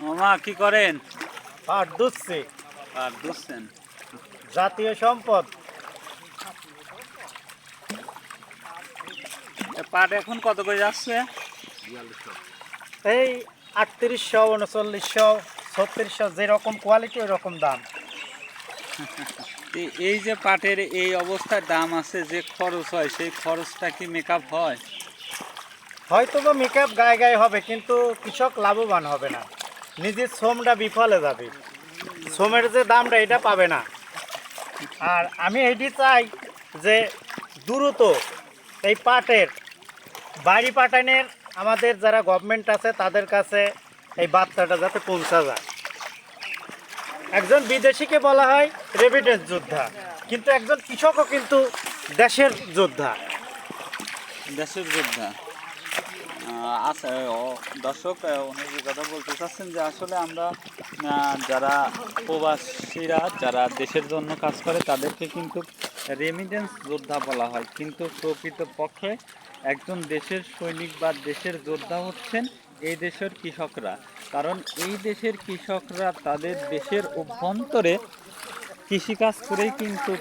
মামা কি করেন? পাট দুধছি আর দুসছেন জাতীয় সম্পদ। পাট এখন কত করে যাচ্ছে? এই আটত্রিশশো উনচল্লিশশো ছত্রিশশো যেরকম কোয়ালিটি ওই রকম দাম এই যে পাটের এই অবস্থায় দাম আছে যে খরচ হয় সেই খরচটা কি মেকআপ হয়? হয়তো বা মেকআপ গায়ে গায়ে হবে, কিন্তু কৃষক লাভবান হবে না। নিজের শ্রমটা বিফলে যাবে। শ্রমের যে দামটা, এটা পাবে না। আর আমি এটি চাই যে দ্রুত এই পাটের, বাড়ি পাঠানের আমাদের যারা গভর্নমেন্ট আছে, তাদের কাছে এই বার্তাটা যাতে পৌঁছা যায়। একজন বিদেশিকে বলা হয় রেভিডেন্স যোদ্ধা, কিন্তু একজন কৃষকও কিন্তু দেশের যোদ্ধা। দেশের যোদ্ধা। আচ্ছা দর্শক উনি কথা বলতে চাচ্ছেন যে আসলে আমরা যারা প্রবাসীরা, যারা দেশের জন্য কাজ করে, তাদেরকে কিন্তু রেমিডেন্স যোদ্ধা বলা হয়। কিন্তু প্রকৃত পক্ষে একজন দেশের সৈনিক বা দেশের যোদ্ধা হচ্ছেন এই দেশের কৃষকরা। কারণ এই দেশের কৃষকরা তাদের দেশের অভ্যন্তরে কৃষিকাজ করেই কিন্তু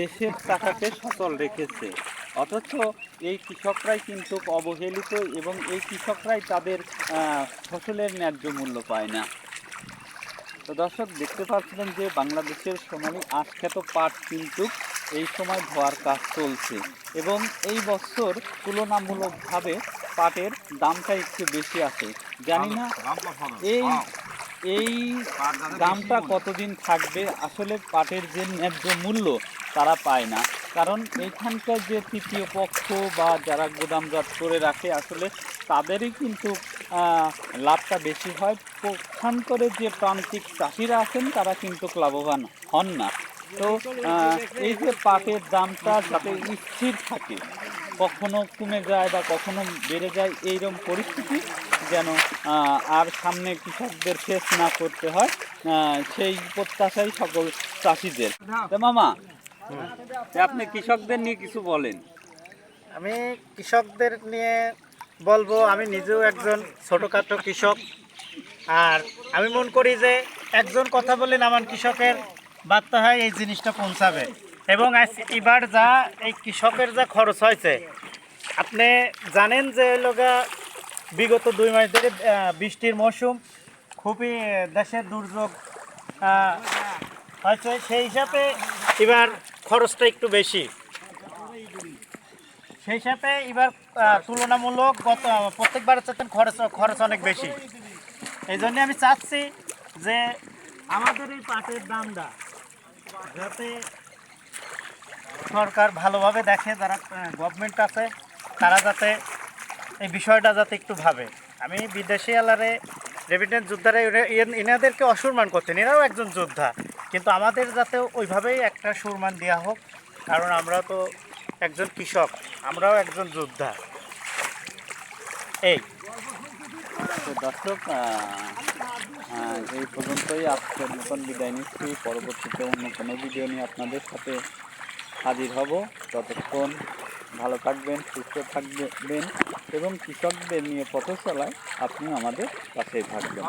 দেশের টাকাকে সচল রেখেছে। অথচ এই কৃষকরাই কিন্তু অবহেলিত এবং এই কৃষকরাই তাদের ফসলের ন্যায্য মূল্য পায় না। তো দর্শক, দেখতে পাচ্ছিলেন যে বাংলাদেশের সোনালী আখখ্যাত পাট কিন্তু এই সময় ধোয়ার কাজ চলছে এবং এই বছর তুলনামূলকভাবে পাটের দামটা একটু বেশি আছে। জানি না এই এই দামটা কতদিন থাকবে? আসলে পাটের যে ন্যায্য মূল্য তারা পায় না। কারণ এইখানকার যে তৃতীয় পক্ষ বা যারা গোদামজাত করে রাখে, আসলে তাদেরই কিন্তু লাভটা বেশি হয়। পক্ষান্তরে যে প্রান্তিক চাষিরা আছেন, তারা কিন্তু লাভবান হন না। তো এই যে পাটের দামটা যাতে স্থির থাকে, কখনো কমে যায় বা কখনো বেড়ে যায় এইরকম পরিস্থিতি যেন আর সামনে কৃষকদের ফেস না করতে হয় সেই প্রত্যাশাই সকল চাষিদের। মামা আপনি কৃষকদের নিয়ে কিছু বলেন। আমি কৃষকদের নিয়ে বলব, আমি নিজেও একজন ছোটোখাটো কৃষক। আর আমি মনে করি যে একজন কথা বললেন আমার কৃষকের বার্তা হয়, এই জিনিসটা পৌঁছাবে। এবং এবার যা, এই কৃষকের যা খরচ হয়েছে, আপনি জানেন যে লোকা বিগত দুই মাস ধরে বৃষ্টির মৌসুম খুবই দেশের দুর্যোগ হয়েছে। সেই হিসাবে এবার খরচটা একটু বেশি। সেই সাথে এবার তুলনামূলক গত, প্রত্যেকবারের চাইতে খরচ খরচ অনেক বেশি। এই জন্য আমি চাচ্ছি যে আমাদের এই পাটের দামটা যাতে সরকার ভালোভাবে দেখে যারা গভর্নমেন্ট আছে, তারা যাতে এই বিষয়টা যাতে একটু ভাবে। আমি বিদেশি আলারে রেভিডেন্স যোদ্ধারা এনাদেরকে অসম্মান করতেন। এরাও একজন যোদ্ধা। কিন্তু আমাদের যাতে ওইভাবেই একটা সম্মান দেওয়া হোক, কারণ আমরা তো একজন কৃষক, আমরাও একজন যোদ্ধা। এই। দর্শক এই পর্যন্তই আজকের মতন বিদায় নিচ্ছি। পরবর্তীতে অন্য কোনো ভিডিও নিয়ে আপনাদের সাথে হাজির হব। ততক্ষণ ভালো থাকবেন, সুস্থ থাকবেন। এবং কৃষকদের নিয়ে পথ আপনি আমাদের পাশে থাকবেন।